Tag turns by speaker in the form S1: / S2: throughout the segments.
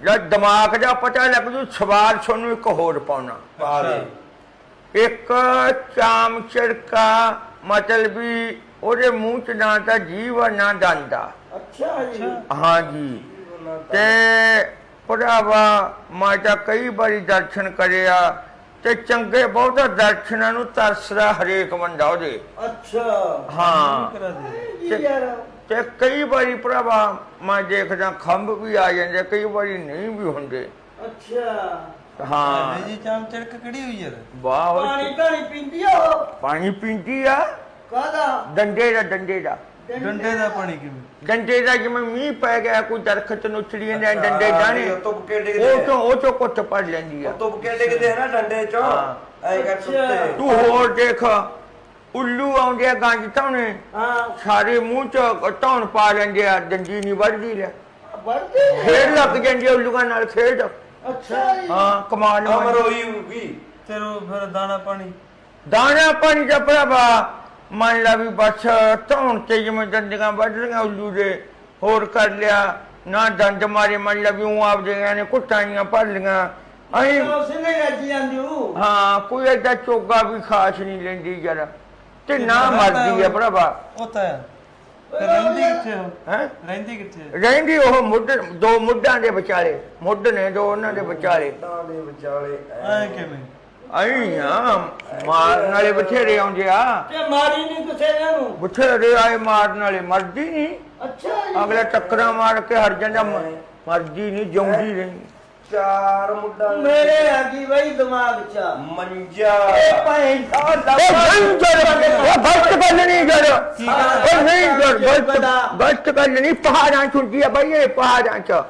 S1: ਜਦ ਦਿਮਾਗ ਦਾ ਪਤਾ ਲੱਗ ਜੂ ਸਵਾਲ ਤੁਹਾਨੂੰ ਇੱਕ ਹੋਰ ਪਾਉਣਾ। ਇੱਕ ਚਾਮ ਚਿੜਕਾ ਮਤਲਬ ਵੀ ਉਹਦੇ ਮੂੰਹ ਚ ਨਾ ਤਾਂ ਜੀਵ ਨਾ ਦੰਦਾ
S2: ਅੱਛਾ ਜੀ।
S1: ਹਾਂਜੀ। ਤੇ ਭਰਾਵਾ ਮੈਂ ਤਾਂ ਕਈ ਵਾਰੀ ਦਰਸ਼ਨ ਕਰਿਆ ਤੇ ਚੰਗੇ ਬਹੁਤ ਦਰਸ਼ਨਾਂ ਨੂੰ ਤਰਸਦਾ ਹਰੇਕ ਬੰਦਾ ਉਹਦੇ।
S2: ਅੱਛਾ।
S1: ਹਾਂ। ਤੇ ਕਈ ਵਾਰੀ ਭਰਾਵਾ ਮੈਂ ਦੇਖਦਾ ਖੰਭ ਵੀ ਆ ਜਾਂਦੇ ਕਈ ਵਾਰੀ ਨਹੀਂ ਵੀ ਹੁੰਦੇ।
S2: ਅੱਛਾ।
S1: ਹਾਂ।
S3: ਜੀ ਚਾਮ ਚੜਕ ਕਿਹੜੀ ਹੋਈ ਯਾਰ?
S1: ਵਾਹ।
S2: ਪਾਣੀ ਪਾਣੀ ਪੀਂਦੀ ਆ ਉਹ।
S1: ਪਾਣੀ ਪੀਂਦੀ ਆ?
S2: ਕਾਦਾ
S1: ਡੰਡੇ ਦਾ ਡੰਡੇ ਦਾ।
S3: ਡੰਡੇ ਦਾ ਪਾਣੀ ਕਿਵੇਂ?
S1: ਡੰਡੇ ਦਾ ਜਿਵੇਂ ਮੀਂਹ ਪੈ ਗਿਆ ਕੋਈ ਦਰਖਤ ਨੂੰ ਚੜੀਆਂ ਦੇ ਡੰਡੇ ਜਾਣੇ
S4: ਤੁਪ ਕੇ ਡਿੱਗਦੇ
S1: ਉਹ ਤੋਂ ਉਹ ਤੋਂ ਕੁੱਟ ਪੜ ਲੈਂਦੀ ਆ।
S4: ਉਹ ਤੁਪ ਕੇ ਡਿੱਗਦੇ ਆ ਨਾ ਡੰਡੇ ਚੋਂ?
S1: ਹਾਂ।
S4: ਐ ਕਰ ਸੁੱਤੇ।
S1: ਤੂੰ ਹੋਰ ਦੇਖ। ਉੱਲੂ ਆਉਂਦੇ ਆ ਗੰਜ ਧੌਣੇ
S2: ਹਾਂ।
S1: ਸਾਰੇ ਮੂੰਹ ਚ ਧੌਣ ਪਾ ਲੈਂਦੇ ਆ ਡੰਡੀ ਨਹੀਂ ਵੱਢਦੀ ਲੈ।
S2: ਵਰਦੇ
S1: ਖੇਡ ਲੱਗ ਜਾਂਦੀ ਆ ਉੱਲੂਆਂ ਨਾਲ ਖੇਡ।
S2: ਅੱਛਾ ਜੀ।
S1: ਹਾਂ ਕਮਾਲ
S4: ਅਮਰ
S1: ਹੋਈ।
S4: ਹੋਈ ਹੋਊਗੀ
S3: ਤੇਰੋ ਫਿਰ ਦਾਣਾ ਪਾਣੀ।
S1: ਦਾਣਾ ਪਾਣੀ ਦਾ ਭਰਾਵਾ ਮੰਨ ਲਾ ਵੀ ਬਸ ਧੌਣ ਤੇ ਜਿਵੇਂ ਡੰਡੀਆਂ ਵੱਢ ਲੀਆਂ ਉੱਲੂ ਦੇ ਹੋਰ ਕਰ ਲਿਆ। ਨਾ ਡੰਡ ਮਾਰੇ ਮੰਨ ਲਾ ਵੀ ਉਹ ਆਪਦੇ ਨੇ ਕੁੱਟਾਈਆਂ ਭਰ ਲੀਆਂ ਅਹੀਂ
S2: ਉਸ ਨੇ ਰੱਜ ਜਾਂਦੀ ਉਹ
S1: ਹਾਂ ਕੋਈ ਏਡਾ ਚੋਗਾ ਵੀ ਖਾਸ ਨਹੀਂ ਲੈਂਦੀ ਜਰਾ। ਤੇ ਨਾ ਮਰਦੀ ਆ ਭਰਾਵਾ।
S3: ਉਹ ਤਾਂ ਹੈ। ਫਿਰ ਰਹਿੰਦੀ ਕਿੱਥੇ ਹੋ
S1: ਹੈ?
S3: ਰਹਿੰਦੀ ਕਿੱਥੇ? ਹੈ?
S1: ਰਹਿੰਦੀ ਉਹ ਮੁੱਢ ਦੋ ਮੁੱਢਾਂ ਦੇ ਵਿਚਾਲੇ। ਮੁੱਢ ਨੇ ਦੋ ਉਹਨਾਂ ਦੇ ਵਿਚਾਲੇ।
S4: ਤਾਂ ਦੇ ਵਿਚਾਲੇ
S3: ਐ। ਕਿਵੇਂ?
S1: ਅਈ ਆ ਮਾਰਨ ਵਾਲੇ ਬਥੇਰੇ ਆਉਂਦੇ ਆ।
S2: ਤੇ ਮਾਰੀ ਨਹੀਂ ਕਿਸੇ ਨੇ ਨੂੰ
S1: ਬਥੇਰੇ ਆਏ ਮਾਰਨ ਵਾਲੇ ਮਰਦੀ ਨਹੀਂ
S2: ਅੱਛਾ
S1: ਅਗਲਾ ਟੱਕਰਾਂ ਮਾਰ ਕੇ ਹਰ ਜਾਂਦਾ ਮਰਦੀ ਨਹੀਂ ਜਿਉਂਦੀ ਰਹੀ
S4: ਚਾਰ ਮੁੱਢਾਂ
S2: ਮੇਰੇ ਆਗੀ ਬਈ ਦਿਮਾਗ ਚ। ਆ।
S4: ਮੰਜਾ।
S2: ਇਹ ਪੈਂਦਾ
S1: ਨਹੀਂ ਉਹ ਗਲਤ ਗੱਲ ਨਹੀਂ ਜਰ ਉਹ ਨਹੀਂ ਜਰ ਗਲਤ ਗਲਤ ਗੱਲ ਨਹੀਂ ਪਹਾੜਾਂ ਛੁੱਟੀ ਆ ਬਈ ਇਹ ਪਹਾੜਾਂ ਚ।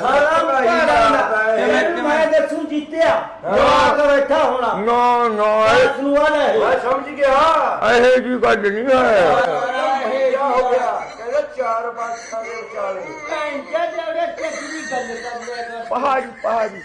S2: ਸਾਰਾ
S4: ਭਾਈ ਦਾ
S2: ਮੈਂ ਦੱਸੂ ਜਿੱਤਿਆ? ਜਵਾਕ ਬੈਠਾ ਹੋਣਾ।
S1: ਨੋ ਨੋ
S2: ਨੂੰ ਵਾਲਾ
S4: ਮੈਂ ਸਮਝ ਗਿਆ।
S1: ਇਹ ਜੀ ਗੱਲ ਨਹੀਂ ਹੈ।
S4: ਮੰਜਾ ਹੋ ਗਿਆ ਕਹਿੰਦਾ ਚਾਰ ਬਾਦਸ਼ਾਹ ਦੇ ਵਿਚਾਲੇ
S2: ਪੈਂਦਾ ਜਿਹੜੇ ਚੱਕਰੀ ਗੱਲ ਕਰ ਲਿਆ ਕਰ
S1: ਪਹਾੜੀ। ਪਹਾੜੀ